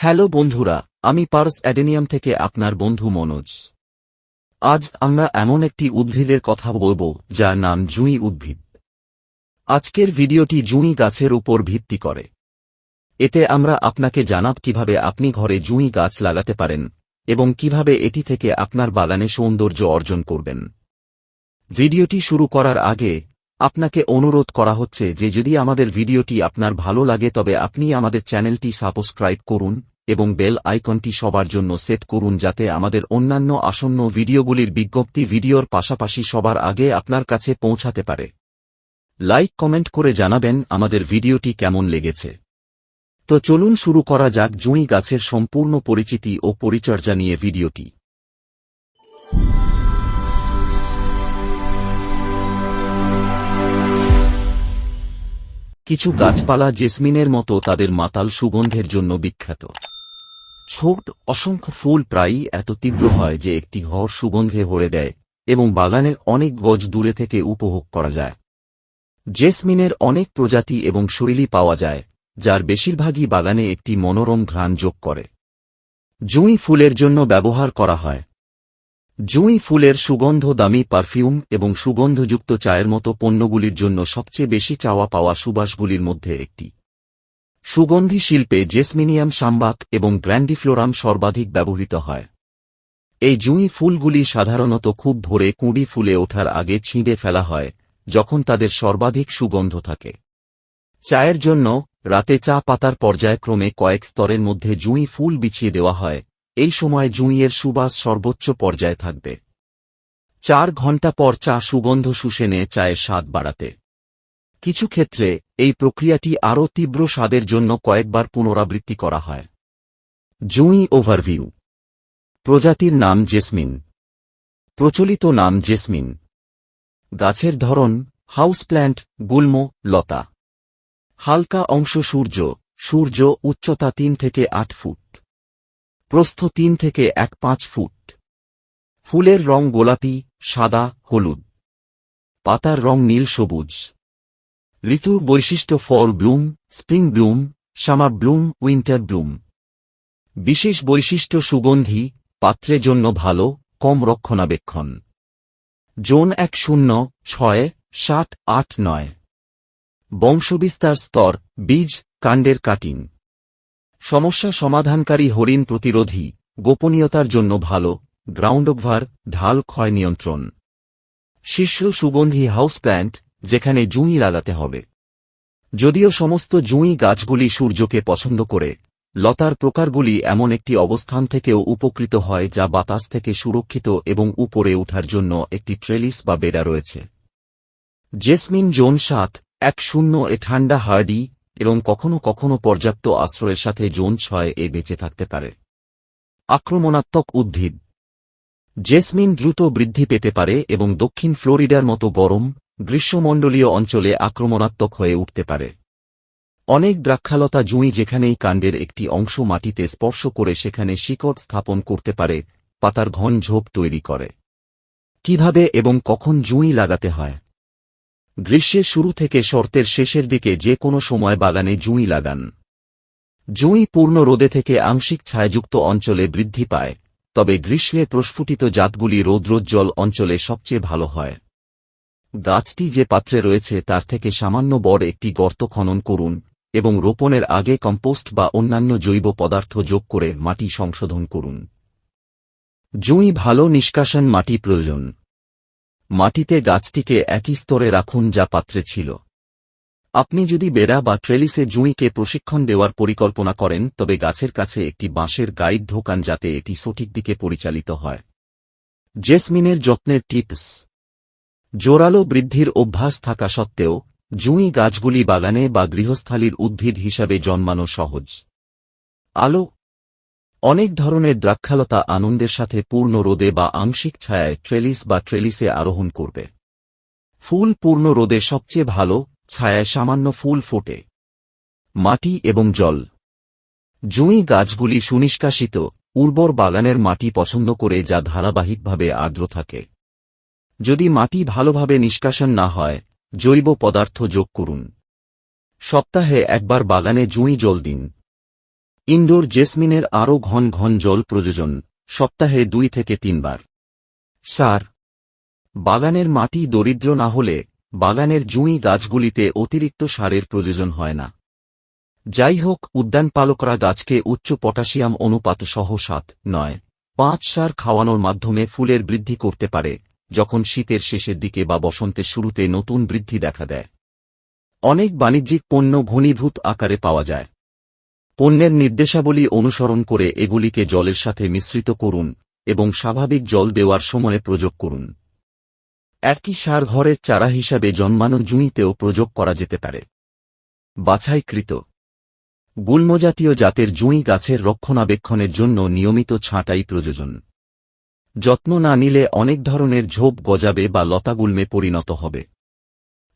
Hello বন্ধুরা, আমি purse adenium থেকে আপনার বন্ধু মনোজ। আজ আমরা এমন একটি উদ্ভিদের কথা বলব, যার নাম জুঁই উদ্ভিদ। আজকের ভিডিওটি জুঁই গাছের উপর ভিত্তি করে। এতে আমরা আপনাকে জানাব কীভাবে আপনি ঘরে জুঁই গাছ লাগাতে পারেন, এবং কীভাবে এটি থেকে আপনার বাগানে সৌন্দর্য অর্জন করবেন। ভিডিওটি শুরু করার আগে, আপনাকে অনুরোধ করা হচ্ছে যে যদি আমাদের ভিডিওটি আপনার ভালো লাগে তবে আপনি আমাদের চ্যানেলটি সাবস্ক্রাইব করুন এবং বেল আইকনটি সবার জন্য সেট করুন যাতে আমাদের অন্যান্য আসন্ন ভিডিওগুলির বিজ্ঞপ্তি ভিডিওর পাশাপাশি সবার আগে আপনার কাছে পৌঁছাতে পারে। লাইক, কমেন্ট করে জানাবেন আমাদের ভিডিওটি কেমন লেগেছে। তো চলুন শুরু করা যাক জুঁই গাছের সম্পূর্ণ পরিচিতি ও পরিচর্যা নিয়ে ভিডিওটি। কিছু গাছপালা জেসমিনের মতো তাদের মাতাল সুগন্ধের জন্য বিখ্যাত। ছোট অসংখ্য ফুল প্রায়ই এত তীব্র হয় যে একটি ঘর সুগন্ধে ভরে দেয় এবং বাগানের অনেক গজ দূরে থেকে উপভোগ করা যায়। জেসমিনের অনেক প্রজাতি এবং শৈলী পাওয়া যায়, যার বেশিরভাগই বাগানে একটি মনোরম ঘ্রাণ যোগ করে। জুঁই ফুলের জন্য ব্যবহার করা হয়। জুঁই ফুলের সুগন্ধ দামি পারফিউম এবং সুগন্ধযুক্ত চায়ের মতো পণ্যগুলির জন্য সবচেয়ে বেশি চাওয়া পাওয়া সুবাসগুলির মধ্যে একটি। সুগন্ধি শিল্পে জেসমিনিয়াম সাম্বাক এবং গ্র্যান্ডিফ্লোরাম সর্বাধিক ব্যবহৃত হয়। এই জুঁই ফুলগুলি সাধারণত খুব ভোরে কুঁড়ি ফুলে ওঠার আগে ছিঁড়ে ফেলা হয়, যখন তাদের সর্বাধিক সুগন্ধ থাকে। চায়ের জন্য রাতে চা পাতার পর্যায়ক্রমে কয়েক স্তরের মধ্যে জুঁই ফুল বিছিয়ে দেওয়া হয়, এই সময় জুঁইয়ের সুবাস সর্বোচ্চ পর্যায়ে থাকবে। চার ঘণ্টা পর চা সুগন্ধ শুষে নিয়ে চায়ের স্বাদ বাড়াতে। কিছু ক্ষেত্রে, এই প্রক্রিয়াটি আরও তীব্র স্বাদের জন্য কয়েকবার পুনরাবৃত্তি করা হয়। জুঁই ওভারভিউ। প্রজাতির নাম জেসমিন। প্রচলিত নাম জেসমিন। গাছের ধরন, হাউসপ্ল্যান্ট, গুল্ম, লতা। হালকা অংশ সূর্য সূর্য উচ্চতা তিন থেকে আট ফুট। প্রস্থ তিন থেকে এক পাঁচ ফুট। ফুলের রং গোলাপি, সাদা, হলুদ। পাতার রং নীল সবুজ। ঋতুর বৈশিষ্ট্য fall bloom, spring bloom summer bloom, winter bloom. বিশেষ বৈশিষ্ট্য সুগন্ধি, পাত্রে জন্য ভালো, কম রক্ষণাবেক্ষণ। জোন এক শূন্য, ছয়, সাত, আট, নয়। বংশবিস্তার স্তর, বীজ, কাণ্ডের কাটিং। সমস্যা সমাধানকারী হরিণ প্রতিরোধী, গোপনীয়তার জন্য ভালো, গ্রাউন্ডওভার, ঢাল ক্ষয় নিয়ন্ত্রণ। শীর্ষ সুগন্ধি হাউসপ্ল্যান্ট যেখানে জুঁই লাগাতে হবে। যদিও সমস্ত জুঁই গাছগুলি সূর্যকে পছন্দ করে, লতার প্রকারগুলি এমন একটি অবস্থান থেকেও উপকৃত হয় যা বাতাস থেকে সুরক্ষিত এবং উপরে ওঠার জন্য একটি ট্রেলিস বা বেড়া রয়েছে। জেসমিন জোন সাত, এক শূন্য এ ঠান্ডা হার্ডি, এবং কখনো কখনো পর্যাপ্ত আশ্রয়ের সাথে জোন ছয় এ বেঁচে থাকতে পারে। আক্রমণাত্মক উদ্ভিদ। জেসমিন দ্রুত বৃদ্ধি পেতে পারে এবং দক্ষিণ ফ্লোরিডার মতো গরম গ্রীষ্মমণ্ডলীয় অঞ্চলে আক্রমণাত্মক হয়ে উঠতে পারে। অনেক দ্রাক্ষালতা জুঁই যেখানেই কাণ্ডের একটি অংশ মাটিতে স্পর্শ করে সেখানে শিকড় স্থাপন করতে পারে, পাতার ঘন ঝোপ তৈরি করে। কীভাবে এবং কখন জুঁই লাগাতে হয়? গ্রীষ্মের শুরু থেকে শর্তের শেষের দিকে যে কোনো সময় বাগানে জুঁই লাগান। জুঁই পূর্ণ রোদে থেকে আংশিক ছায়াযুক্ত অঞ্চলে বৃদ্ধি পায়, তবে গ্রীষ্মে প্রস্ফুটিত জাতগুলি রৌদ্রোজ্জ্বল অঞ্চলে সবচেয়ে ভালো হয়। গাছটি যে পাত্রে রয়েছে তার থেকে সামান্য বড় একটি গর্ত খনন করুন, এবং রোপণের আগে কম্পোস্ট বা অন্যান্য জৈব পদার্থ যোগ করে মাটি সংশোধন করুন। জুঁই ভালো নিষ্কাশন মাটি প্রয়োজন। মাটিতে গাছটিকে একই স্তরে রাখুন যা পাত্রে ছিল। আপনি যদি বেড়া বা ট্রেলিসে জুঁইকে প্রশিক্ষণ দেওয়ার পরিকল্পনা করেন, তবে গাছের কাছে একটি বাঁশের গাইড ঢোকান যাতে এটি সঠিক দিকে পরিচালিত হয়। জেসমিনের যত্নের টিপস। জোরালো বৃদ্ধির অভ্যাস থাকা সত্ত্বেও, জুঁই গাছগুলি বাগানে বা গৃহস্থালির উদ্ভিদ হিসাবে জন্মানো সহজ। আলো। অনেক ধরনের দ্রাক্ষালতা আনন্দের সাথে পূর্ণ রোদে বা আংশিক ছায়ায় ট্রেলিস বা ট্রেলিসে আরোহণ করবে। ফুল পূর্ণ রোদে সবচেয়ে ভালো, ছায়ায় সামান্য ফুল ফোটে। মাটি এবং জল। জুঁই গাছগুলি সুনিষ্কাশিত, উর্বর বাগানের মাটি পছন্দ করে যা ধারাবাহিকভাবে আর্দ্র থাকে। যদি মাটি ভালোভাবে নিষ্কাশন না হয়, জৈব পদার্থ যোগ করুন। সপ্তাহে একবার বাগানে জুঁই জল দিন। ইনডোর জেসমিনের আরও ঘন ঘন জল প্রয়োজন, সপ্তাহে দুই থেকে তিনবার। সার। বাগানের মাটি দরিদ্র না হলে, বাগানের জুঁই গাছগুলিতে অতিরিক্ত সারের প্রয়োজন হয় না। যাই হোক উদ্যানপালকরা গাছকে উচ্চ পটাশিয়াম অনুপাত সহ সাত, নয়, পাঁচ সার খাওয়ানোর মাধ্যমে ফুলের বৃদ্ধি করতে পারে। যখন শীতের শেষের দিকে বা বসন্তের শুরুতে নতুন বৃদ্ধি দেখা দেয়। অনেক বাণিজ্যিক পণ্য ঘনীভূত আকারে পাওয়া যায়। পণ্যের নির্দেশাবলী অনুসরণ করে এগুলিকে জলের সাথে মিশ্রিত করুন এবং স্বাভাবিক জল দেওয়ার সময়ে প্রয়োগ করুন। একই সার ঘরের চারা হিসাবে জন্মানো জুঁইতেও প্রয়োগ করা যেতে পারে। বাছাইকৃত গুল্মজাতীয় জাতের জুঁই গাছের রক্ষণাবেক্ষণের জন্য নিয়মিত ছাঁটাই প্রয়োজন। যত্ন না নিলে অনেক ধরনের ঝোপ গজাবে বা লতাগুল্মে পরিণত হবে।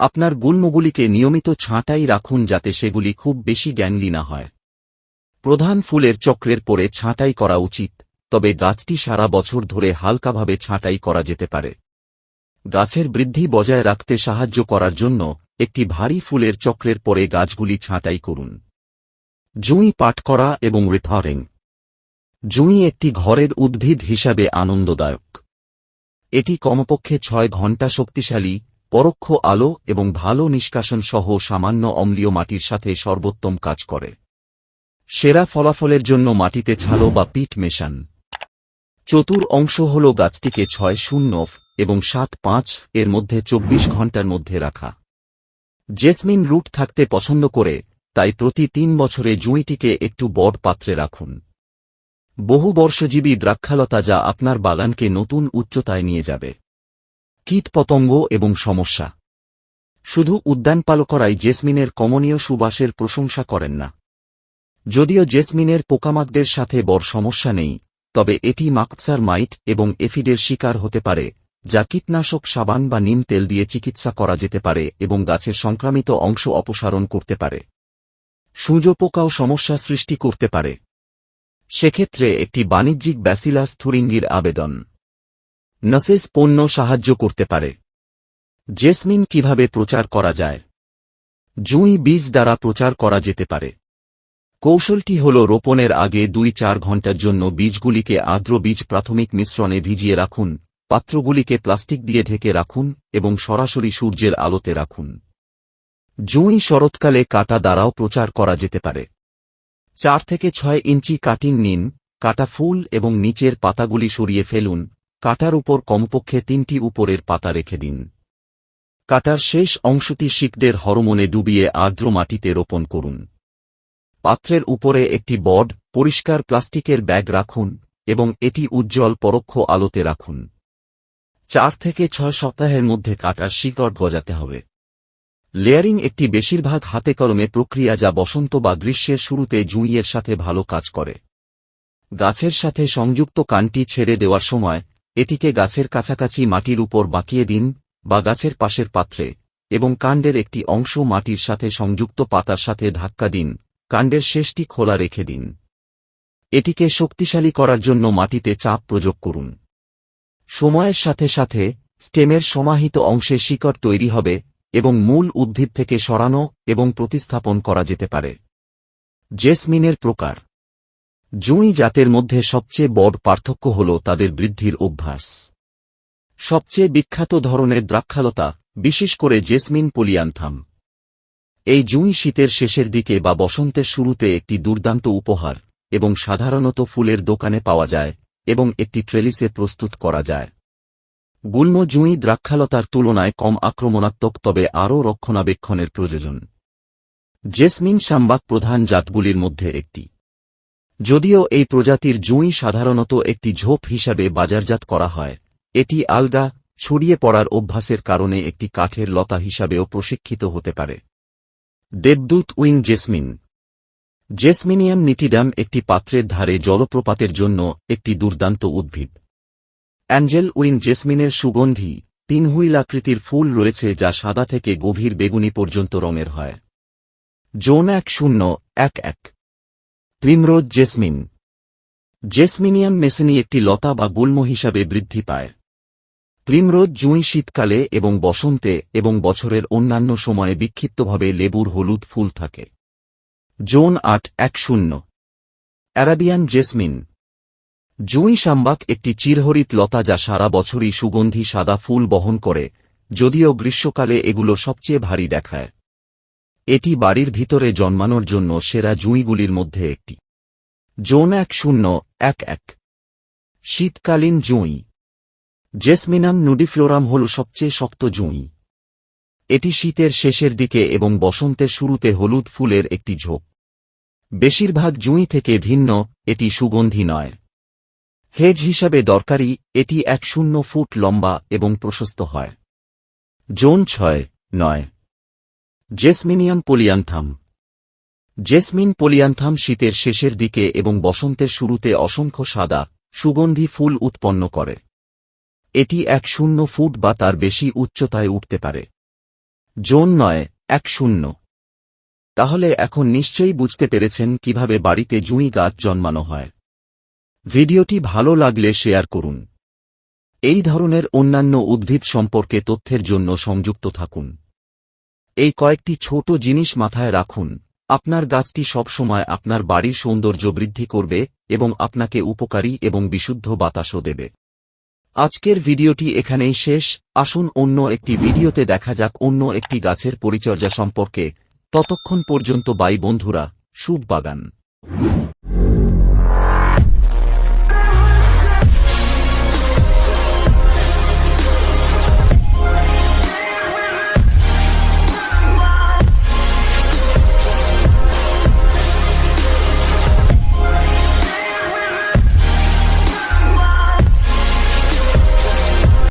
আপনার গুল্মগুলিকে নিয়মিত ছাঁটাই রাখুন যাতে সেগুলি খুব বেশি গ্যাংলি না হয়। প্রধান ফুলের চক্রের পরে ছাঁটাই করা উচিত, তবে গাছটি সারা বছর ধরে হালকাভাবে ছাঁটাই করা যেতে পারে। গাছের বৃদ্ধি বজায় রাখতে সাহায্য করার জন্য একটি ভারী ফুলের চক্রের পরে গাছগুলি ছাঁটাই করুন। জুঁই পাট করা এবং রিথরিং জুঁই একটি ঘরের উদ্ভিদ হিসাবে আনন্দদায়ক। এটি কমপক্ষে ছয় ঘণ্টা শক্তিশালী, পরোক্ষ আলো এবং ভালো নিষ্কাশন সহ সামান্য অম্লীয় মাটির সাথে সর্বোত্তম কাজ করে। সেরা ফলাফলের জন্য মাটিতে ছালো বা পিট মেশান। চতুর অংশ হল গাছটিকে ছয় শূন্য এবং সাত পাঁচ এর মধ্যে চব্বিশ ঘণ্টার মধ্যে রাখা। জেসমিন রুট থাকতে পছন্দ করে, তাই প্রতি তিন বছরে জুঁইটিকে একটু বড় পাত্রে রাখুন। বহু বর্ষজীবী দ্রাক্ষালতা যা আপনার বাগানকে নতুন উচ্চতায় নিয়ে যাবে। কীটপতঙ্গ এবং সমস্যা। শুধু উদ্যান উদ্যানপালকরাই জেসমিনের কমনীয় সুবাসের প্রশংসা করেন না। যদিও জেসমিনের পোকামাকদের সাথে বড় সমস্যা নেই, তবে এটি মাকসার মাইট এবং এফিডের শিকার হতে পারে, যা কীটনাশক সাবান বা নিম তেল দিয়ে চিকিৎসা করা যেতে পারে এবং গাছের সংক্রামিত অংশ অপসারণ করতে পারে। সূর্য পোকাও সমস্যা সৃষ্টি করতে পারে। সেক্ষেত্রে একটি বাণিজ্যিক ব্যাসিলাস থুরিঙ্গির আবেদন। নসেস পণ্য সাহায্য করতে পারে। জেসমিন কীভাবে প্রচার করা যায়? জুঁই বীজ দ্বারা প্রচার করা যেতে পারে। কৌশলটি হল রোপণের আগে দুই চার ঘণ্টার জন্য বীজগুলিকে আর্দ্র বীজ প্রাথমিক মিশ্রণে ভিজিয়ে রাখুন, পাত্রগুলিকে প্লাস্টিক দিয়ে ঢেকে রাখুন এবং সরাসরি সূর্যের আলোতে রাখুন। জুঁই শরৎকালে কাটা দ্বারাও প্রচার করা যেতে পারে। চার থেকে ছয় ইঞ্চি কাটিং নিন, কাটা ফুল এবং নিচের পাতাগুলি সরিয়ে ফেলুন, কাটার উপর কমপক্ষে তিনটি উপরের পাতা রেখে দিন। কাটার শেষ অংশটি শিকদের হরমোনে ডুবিয়ে আর্দ্র মাটিতে রোপণ করুন। পাত্রের উপরে একটি বড, পরিষ্কার প্লাস্টিকের ব্যাগ রাখুন এবং এটি উজ্জ্বল পরোক্ষ আলোতে রাখুন। চার থেকে ছয় সপ্তাহের মধ্যে কাটার শিকড় গজাতে হবে। লেয়ারিং একটি বেশিরভাগ হাতে কলমে প্রক্রিয়া যা বসন্ত বা গ্রীষ্মের শুরুতে জুঁইয়ের সাথে ভালো কাজ করে। গাছের সাথে সংযুক্ত কানটি ছেড়ে দেওয়ার সময়, এটিকে গাছের কাছাকাছি মাটির উপর বাঁকিয়ে দিন বা গাছের পাশের পাত্রে এবং কাণ্ডের একটি অংশ মাটির সাথে সংযুক্ত পাতার সাথে ধাক্কা দিন, কাণ্ডের শেষটি খোলা রেখে দিন। এটিকে শক্তিশালী করার জন্য মাটিতে চাপ প্রয়োগ করুন। সময়ের সাথে সাথে, স্টেমের সমাহিত অংশে শিকড় তৈরি হবে এবং মূল উদ্ভিদ থেকে সরানো এবং প্রতিস্থাপন করা যেতে পারে। জেসমিনের প্রকার। জুঁই জাতের মধ্যে সবচেয়ে বড় পার্থক্য হল তাদের বৃদ্ধির অভ্যাস। সবচেয়ে বিখ্যাত ধরনের দ্রাক্ষালতা, বিশেষ করে জেসমিন পলিয়ান্থাম। এই জুঁই শীতের শেষের দিকে বা বসন্তের শুরুতে একটি দুর্দান্ত উপহার এবং সাধারণত ফুলের দোকানে পাওয়া যায় এবং একটি ট্রেলিসে প্রস্তুত করা যায়। গুল্ম জুঁই দ্রাক্ষালতার তুলনায় কম আক্রমণাত্মক, তবে আরও রক্ষণাবেক্ষণের প্রয়োজন। জেসমিন সাম্বাক প্রধান জাতগুলির মধ্যে একটি। যদিও এই প্রজাতির জুঁই সাধারণত একটি ঝোপ হিসাবে বাজারজাত করা হয়, এটি আলগা, ছড়িয়ে পড়ার অভ্যাসের কারণে একটি কাঠের লতা হিসাবেও প্রশিক্ষিত হতে পারে। দেবদূত উইং জেসমিন। জেসমিনিয়াম নিটিডাম একটি পাত্রের ধারে জলপ্রপাতের জন্য একটি দুর্দান্ত উদ্ভিদ। অ্যাঞ্জেল উইন জেসমিনের সুগন্ধি, তিন হুইল আকৃতির ফুল রয়েছে যা সাদা থেকে গভীর বেগুনি পর্যন্ত রঙের হয়। জোন এক শূন্য এক এক। Primrose jasmine. জেসমিনিয়াম মেসেনি একটি লতা বা গুল্ম হিসাবে বৃদ্ধি পায়। প্রিমরোজ জুঁই শীতকালে এবং বসন্তে এবং বছরের অন্যান্য সময়ে বিক্ষিপ্তভাবে লেবুর হলুদ ফুল থাকে। জোন আট এক শূন্য। Arabian jasmine. জুঁই শাম্বাক একটি চিরহরিত লতা যা সারা বছরই সুগন্ধি সাদা ফুল বহন করে, যদিও গ্রীষ্মকালে এগুলো সবচেয়ে ভারী দেখায়। এটি বাড়ির ভিতরে জন্মানোর জন্য সেরা জুঁইগুলির মধ্যে একটি। জোন এক শূন্য, এক এক। শীতকালীন জুঁই। জেসমিনাম নুডিফ্লোরাম হল সবচেয়ে শক্ত জুঁই। এটি শীতের শেষের দিকে এবং বসন্তের শুরুতে হলুদ ফুলের একটি ঝোঁক। বেশিরভাগ জুঁই থেকে ভিন্ন, এটি সুগন্ধি নয়। হেজ হিসাবে দরকারি, এটি এক শূন্য ফুট লম্বা এবং প্রশস্ত হয়। জোন ছয়, নয়। জেসমিনিয়াম পলিয়ান্থাম। জেসমিন পলিয়ান্থাম শীতের শেষের দিকে এবং বসন্তের শুরুতে অসংখ্য সাদা, সুগন্ধি ফুল উৎপন্ন করে। এটি এক শূন্য ফুট বা তার বেশি উচ্চতায় উঠতে পারে। জোন নয়, এক শূন্য। তাহলে এখন নিশ্চয়ই বুঝতে পেরেছেন কীভাবে বাড়িতে জুঁই গাছ জন্মানো হয়। ভিডিওটি ভালো লাগলে শেয়ার করুন। এই ধরনের অন্যান্য উদ্ভিদ সম্পর্কে তথ্যের জন্য সংযুক্ত থাকুন। এই কয়েকটি ছোট জিনিস মাথায় রাখুন। আপনার গাছটি সবসময় আপনার বাড়ির সৌন্দর্য বৃদ্ধি করবে এবং আপনাকে উপকারী এবং বিশুদ্ধ বাতাসও দেবে। আজকের ভিডিওটি এখানেই শেষ। আসুন অন্য একটি ভিডিওতে দেখা যাক অন্য একটি গাছের পরিচর্যা সম্পর্কে। ততক্ষণ পর্যন্ত বাই বন্ধুরা শুভ বাগান